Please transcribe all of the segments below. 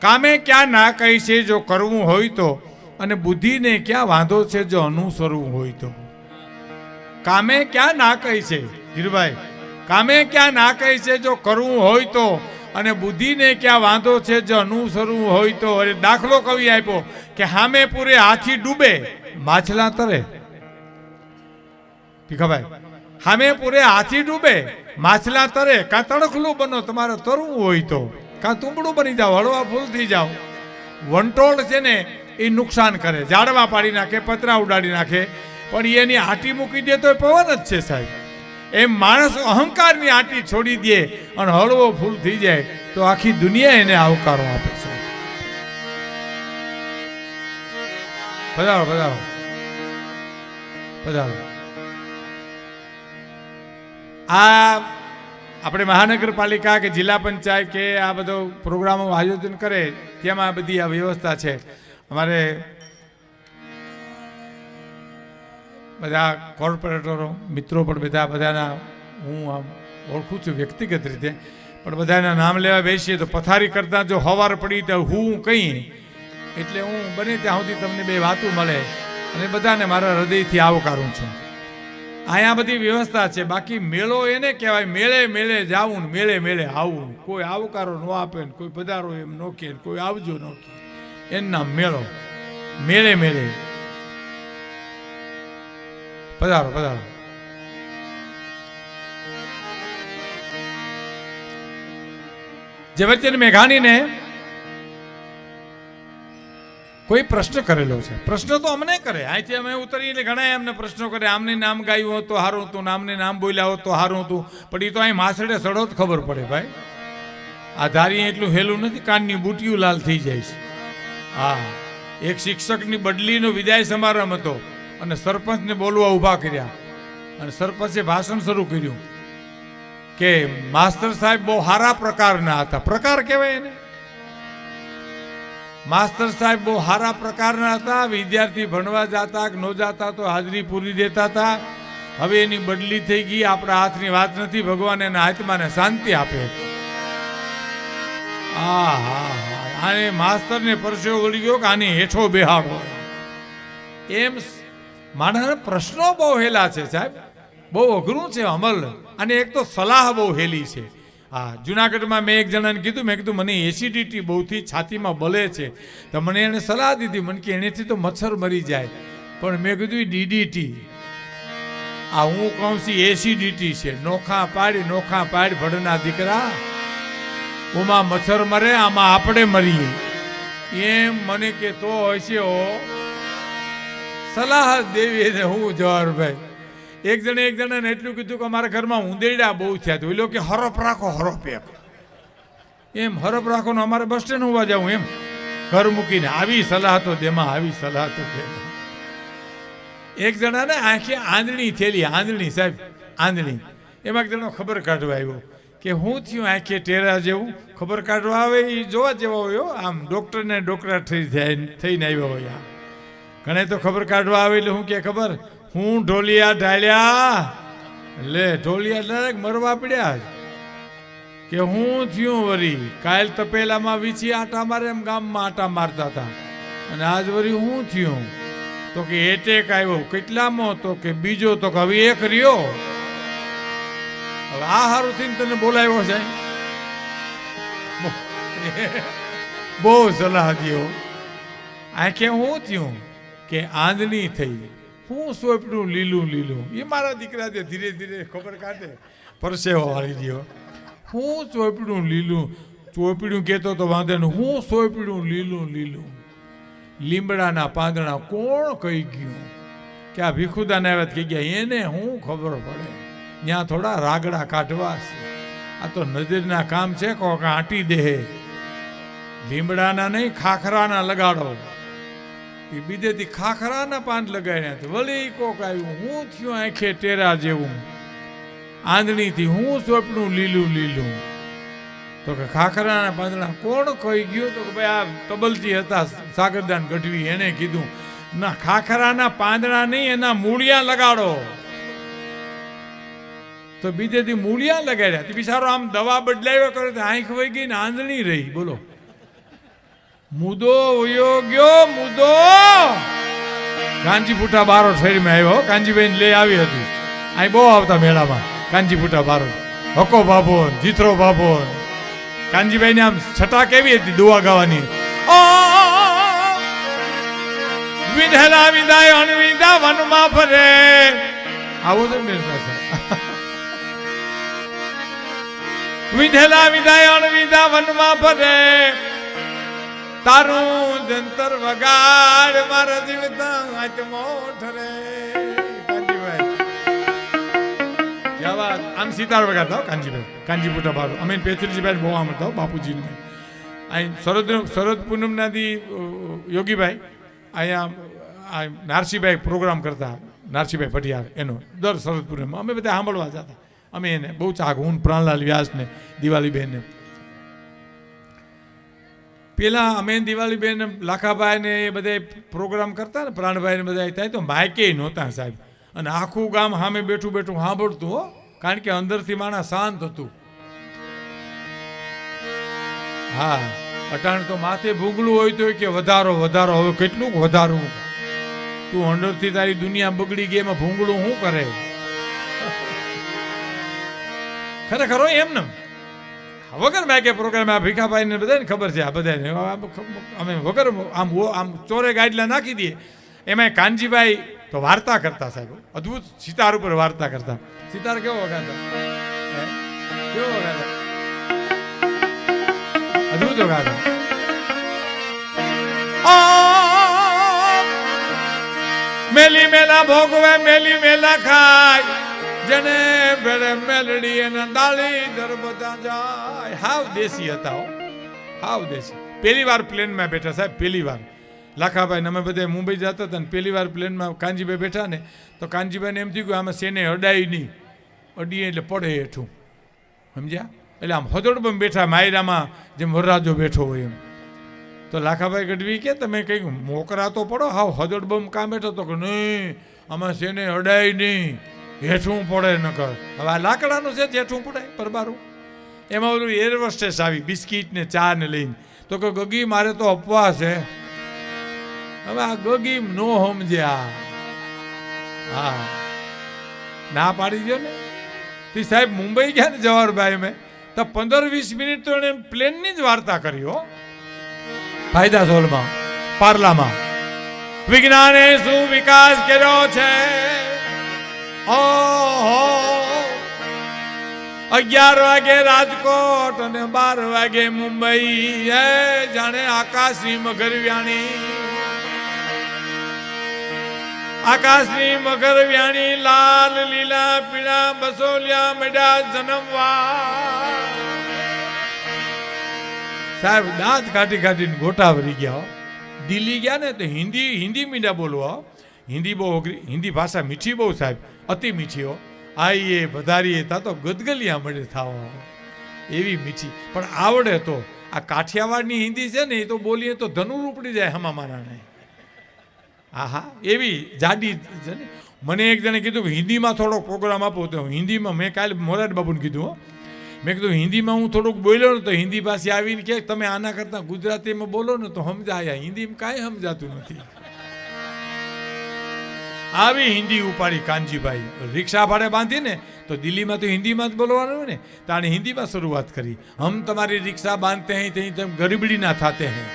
કામે ક્યાં ના કહી છે જો કરવું હોય તો? અને બુદ્ધિને ક્યાં વાંધો છે જો અનુસરવું હોય તો? કામે ક્યાં ના કહી છે? ધીરભાઈ, કામે ક્યાં ના કહી છે જો કરવું હોય તો? અને બુદ્ધિને ક્યાં વાંધો છે જો અનુસરવું હોય તો? અરે દાખલો કવિ આપ્યો કે હામે પૂરે હાથી ડૂબે, માછલા તરે. ભીખાભાઈ, હામે પૂરે હાથી ડૂબે, માછલા તરે. કાં તડખલું બનો, તમારે તરવું હોય તો? કાં તુંબડું બની જાઓ, હળવા ફૂલ થઈ જાઓ. વંટોળ છે ને, એ નુકસાન કરે. ઝાડવા પાડી નાખે, પતરા ઉડાડી નાખે. પણ એની આટી મૂકી દે તો એ પવન જ છે સાહેબ. એમ માણસ અહંકારની આટી છોડી દે અને હળવો ફૂલ થઈ જાય, તો આખી દુનિયા એને આવકારો આપે છે. પધારો પધારો. પધારો. આ આપણે મહાનગરપાલિકા કે જિલ્લા પંચાયત કે આ બધો પ્રોગ્રામો આયોજન કરે, તેમાં આ બધી આ વ્યવસ્થા છે. અમારે બધા કોર્પોરેટરો, મિત્રો પણ બધા બધાના, હું આમ ઓળખું છું વ્યક્તિગત રીતે, પણ બધાના નામ લેવા બેસીએ તો પથારી કરતા જો હવાર પડી તો હું કહી એટલે હું બને ત્યાં સુધી તમને બે વાતો મળે અને બધાને મારા હૃદયથી આવકારું છું. અહીંયા બધી વ્યવસ્થા છે. બાકી મેળો એને કહેવાય, મેળે મેળે જાવું ને મેળે મેળે આવવું કોઈ આવકારો ન આપે ને, કોઈ પધારો એમ ન કહે કોઈ આવજો ન કહે. એના મેળો. મેળે મેળે. પધારો પધારો. ઝવેરચંદ મેઘાણીને કોઈ પ્રશ્ન કરેલો છે. પ્રશ્ન તો અમને કરે. અહીંથી અમે ઉતરીએ એટલે ઘણા એમને પ્રશ્નો કરે આમને નામ ગાયું હોત તો સારું હતું નામને નામ બોલ્યા હોત તો સારું હતું. પણ એ તો અહીં માસડે સડો જ ખબર પડે ભાઈ. આ ધારી એટલું હેલું નથી, કાનની બુટિયું લાલ થઈ જાય છે. હા. એક શિક્ષકની બદલીનો વિદાય સમારંભ હતો અને સરપંચને બોલવા ઊભા કર્યા. અને સરપંચે ભાષણ શરૂ કર્યું કે માસ્તર સાહેબ બહુ સારા પ્રકારના હતા. પ્રકાર કહેવાય એને. માસ્તર સાહેબ બહુ સારા પ્રકારના હતા. વિદ્યાર્થી ભણવા જતા કે ન જતા તો હાજરી પૂરી દેતા હતા. હવે એની બદલી થઈ ગઈ. આપણા હાથની વાત નથી. ભગવાન એના આત્માને શાંતિ આપે. આ હા હા આને માસ્તરને પરસેવો વળી ગયો કે આને હેઠો બેહાડો. એમ માણસને પ્રશ્નો બહુ હેલા છે સાહેબ. બહુ અઘરું છે અમલ. અને એક તો સલાહ બહુ હેલી છે. હા, જુનાગઢમાં મેં એક જણાને કીધું, મેં કીધું, મને એસિડિટી બહુથી છાતીમાં બલે છે. તો મને એને સલાહ દીધી, મને કે એનેથી તો મચ્છર મરી જાય. પણ મેં કીધું ડીડીટી આ હું કહું છું એસિડિટી છે. નોખા પાડી, નોખા પાડ, ભડના દીકરા, ઉમાં મચ્છર મરે, આમાં આપણે મરીએ. એમ મને કે, તો હશે સલાહ દેવી હું જવાર ભાઈ એક જણે એક જણાને એટલું કીધું કે અમારા ઘરમાં ઉંદેડા બહુ થયા તો એ કે હરફ રાખો હરફ એક. એમ હરફ રાખો ને અમારે બસ સ્ટેન્ડ હોવા જાઉં એમ. ઘર મૂકીને, આવી સલાહ તો દેમાં આવી સલાહ તો તેમાં એક જણાને આંખે આંધળી થયેલી આંધળી સાહેબ, આંધળી. એમાં એક જણો ખબર કાઢવા આવ્યો કે, હું થયું આંખે ટેરા જેવું? ખબર કાઢવા આવે એ જોવા જેવા હોય આમ ડૉક્ટરને ડોકરા થઈ થઈને આવ્યો હોય. ઘણે તો ખબર કાઢવા આવે એટલે હું કે, ખબર? હું ઢોલિયા ઢાળ્યા. લે, ઢોલિયા ડાયરેક્ટ મરવા પડ્યા કે હું થયું વરી? કાલ તપેલામાં વીછી આટા મારે એમ ગામમાં આટા મારતા હતા. અને આજ વરી હું થયું? તો કે એટેક આવ્યો. કેટલામાં તો કે બીજો તો કે હવે એક રહ્યો. હવે આ હારું થઈને તને બોલાવ્યો છે? બહુ સલાહ દ્યો આંખે હું થયું કે આંધણી થઈ. હું સોંપડું લીલું લીલું. એ મારા દીકરા જે ધીરે ધીરે ખબર કાઢે. પરસેવો વાળી ગયો હું ચોપડું લીલું, ચોપડું કહેતો તો વાંધો નહીં. હું સોંપડું લીલું લીલું. લીમડાના પાંદડા કોણ કહી ગયું? કે આ ભીખુદાને આવ્યા કહી ગયા, એને હું ખબર પડે. ત્યાં થોડા રાગડા કાઢવા છે. આ તો નજરના કામ છે કોક આંટી દે. લીમડાના નહીં, ખાખરાના લગાડો. એ બીજેથી ખાખરાના પાન લગાડ્યા હતા વળી કોક આવ્યું, હું થયું આંખે ટેરા જેવું. આંધણીથી હું સ્વપ્નું લીલું લીલું. તો કે ખાખરાના પાંદડા કોણ કહી ગયું? તો કે ભાઈ આ તબલજી હતા, સાગરદાન ગઢવી, એને કીધું, ના, ખાખરાના પાંદડા નહીં, એના મૂળિયા લગાડો. તો બીજેથી મૂળિયા લગાડ્યા. બિચારો આમ દવા બદલાવ્યો કરે આંખ વહી ગઈ ને આંધણી રહી. બોલો. મુદો વયો ગયો, મુદો. કાંચીપુટા બારો શેરીમાં આવ્યો કાંજીભાઈ લઈ આવી હતી. અહીં બહુ આવતા મેળામાં. કાંચીપુટા બારો. હકો બાબો જીથરો બાબો ને. આમ છટા કેવી હતી દુવા ગાવાની? વિધેલા વિદાય અણવિદા વનમાં ફરે આવું છે ને પાસે વિધેલા વિદાય અણવિદા વનમાં ફરે તારું જંતર વગાડ મારા જીવતા ઠરે કાનજીભાઈ. ક્યાં આમ સિતાર વગાડતા કાનજીભાઈ. કાનજી પુટા બાર અમે પેથુરજીભાઈ બહુ આમડતા હો બાપુજીને. અહીં શરદ શરદ પૂનમના દી યોગીભાઈ, અહીંયા નારસીભાઈ પ્રોગ્રામ કરતા, નારસીભાઈ ભટિયાર એનો, દર શરદ પૂનમમાં. અમે બધા સાંભળવા જતા. અમે એને બહુ ચાક હું પ્રાણલાલ વ્યાસને દિવાળીબેનને પેલા અમે દિવાળીબેન, લાખાભાઈ ને એ બધા પ્રોગ્રામ કરતા ને પ્રાણભાઈ ને બધા થાય તો માયકે નહોતા સાહેબ. અને આખું ગામ સામે બેઠું બેઠું સાંભળતું હો, કારણ કે અંદરથી માણસ શાંત હતું. હા, અટાણ તો માથે ભૂંગળું હોય તો કે વધારો વધારો, હવે કેટલું વધારવું? તું અંદરથી તારી દુનિયા બગડી ગઈ એમાં ભૂંગળું શું કરે? ખરેખર હોય એમ ને? વગર મેં કે પ્રોગ્રામ આ ભીખાભાઈ ને બધાને ખબર છે આ બધાને. અમે વગર આમ આમ ચોરે ગાડલા નાખી દઈએ. એમાં કાનજીભાઈ તો વાર્તા કરતા સાહેબ. અદ્ભુત સિતાર ઉપર વાર્તા કરતા. સિતાર કેવો વગાડતા? કેવો વગાડતા? અદ્ભુત વગાડતા. મેલી મેલા ભોગવે, મેલી મેલા ખાય. જેને ભેળે મેલડી અને દાળી દરબતા જાય. હાવ દેશી હતા હાવ દેશી. પહેલી વાર પ્લેનમાં બેઠા સાહેબ, પહેલી વાર. લાખાભાઈ અમે બધા મુંબઈ જતા હતા ને પહેલી વાર પ્લેનમાં કાનજીભાઈ બેઠા ને, તો કાનજીભાઈને એમ થયું કે આમાં સેને અડાય નહીં. અડીએ એટલે પડે હેઠું. સમજ્યા? એટલે આમ હદોડમાં બેઠા માયરામાં જેમ વરરાજો બેઠો હોય એમ. તો લાખાભાઈ ગઢવી કે, તમે કંઈક મોકરા તો પડો? હાવ હદોડબમ કામ બેઠો તો કે નહીં, આમાં સેને અડાય નહીં. હેઠું પડે નકર. હવે આ લાકડાનું છે જેઠું પડે, પરબારું. એમાં ઓલું એર આવી, બિસ્કીટ ને ચા ને લઈને. તો કે ગગી, મારે તો અપવા છે હવે આ ગગી નો સમજ્યા હા. ના પાડી દો ને. તે સાહેબ મુંબઈ ગયા ને જવાહરભાઈ મેં તો પંદર વીસ મિનિટ તો એને પ્લેનની જ વાર્તા કરી, હો. ફાયદા સોલમાં, પાર્લામાં. વિજ્ઞાને શું વિકાસ કર્યો છે. અગિયાર વાગે રાજકોટ અને બાર વાગે મુંબઈ. એ જાણે આકાશની મગરવ્યાણી. આકાશની મગરવ્યાણી લાલ, લીલા, પીળા, બસોલિયા, મેડા, જન્મવા. સાહેબ, દાંત કાઢી કાઢીને ગોટા ભરી ગયા દિલ્હી ગયા ને તો હિન્દી હિન્દી મીડા બોલવા હિન્દી બહુ હિન્દી ભાષા મીઠી બહુ સાહેબ, અતિ મીઠી હો. આઈએ વધારીએ તા તો ગદગલિયા મળે થાવો. એવી મીઠી. પણ આવડે તો. આ કાઠિયાવાડની હિન્દી છે ને, એ તો બોલીએ તો ધનુર ઉપડી જાય હમા મારાને. હા હા એવી જાડી છે ને. મને એક જણે કીધું કે હિન્દીમાં થોડોક પ્રોગ્રામ આપો તો. હિન્દીમાં મેં કાલે મોરાર બાબુને કીધું, હો. મેં કીધું, હિન્દીમાં હું થોડુંક બોલ્યો ને તો હિન્દી પાસે આવીને કે, તમે આના કરતાં ગુજરાતીમાં બોલો ને તો સમજાયા હિન્દીમાં કાંઈ સમજાતું નથી. આવી હિન્દી ઉપાડી કાનજીભાઈ રિક્ષા ભાડે બાંધીને, તો દિલ્હીમાં તો હિન્દીમાં જ બોલવાનું હોય ને તાણે હિન્દીમાં શરૂઆત કરી. હમ તમારી રિક્ષા બાંધતે હૈ તહીં તેમ ગરીબડી ના થાતે હૈ.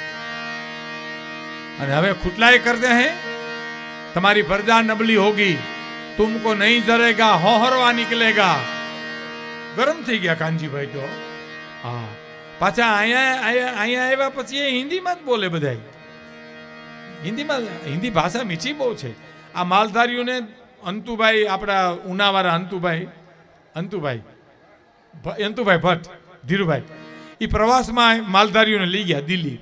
અને હવે ખુટલાય કરતે હૈ, તમારી પરદા નબળી હોગી, તુમકો નહીં જરેગા હોહરવા નીકળેગા. ગરમ થઈ ગયા કાનજીભાઈ તો. હા. પાછા અહીંયા અહીંયા આવ્યા પછી એ હિન્દીમાં જ બોલે બધા હિન્દીમાં, હિન્દી ભાષા મીઠી બહુ છે. આ માલધારીઓને અંતુભાઈ આપણા ઉનાવાળા અંતુભાઈ અંતુભાઈ ભ- અંતુભાઈ ભટ્ટ ધીરુભાઈ એ પ્રવાસમાં માલધારીઓને લઈ ગયા દિલ્હી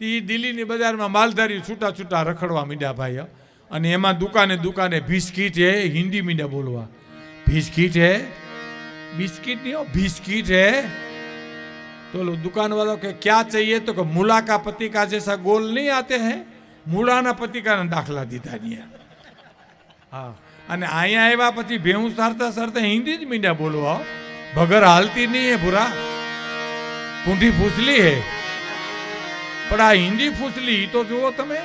એ દિલ્હીની બજારમાં માલધારીઓ છૂટા છૂટા રખડવા મીંડ્યા ભાઈ અને એમાં દુકાને દુકાને બિસ્કીટ હે હિન્દી મીંડ્યા બોલવા બિસ્કીટ હે बिस्किट नहीं हो बिस्किट है तो लोग दुकान वालों के क्या चाहिए तो कि मूला का पति का जैसा गोल नहीं आते हैं મૂળાના પતિકાના દાખલા દીધા ત્યાં હા. અને અહીંયા આવ્યા પછી ભેહું સારતા સારતા હિન્દી જ મીંડા બોલવા. ભગર હાલતી નહીં હે ભૂરા. પૂંઠી ફૂસલી હે. પણ આ હિન્દી ફૂસલી તો જુઓ તમે.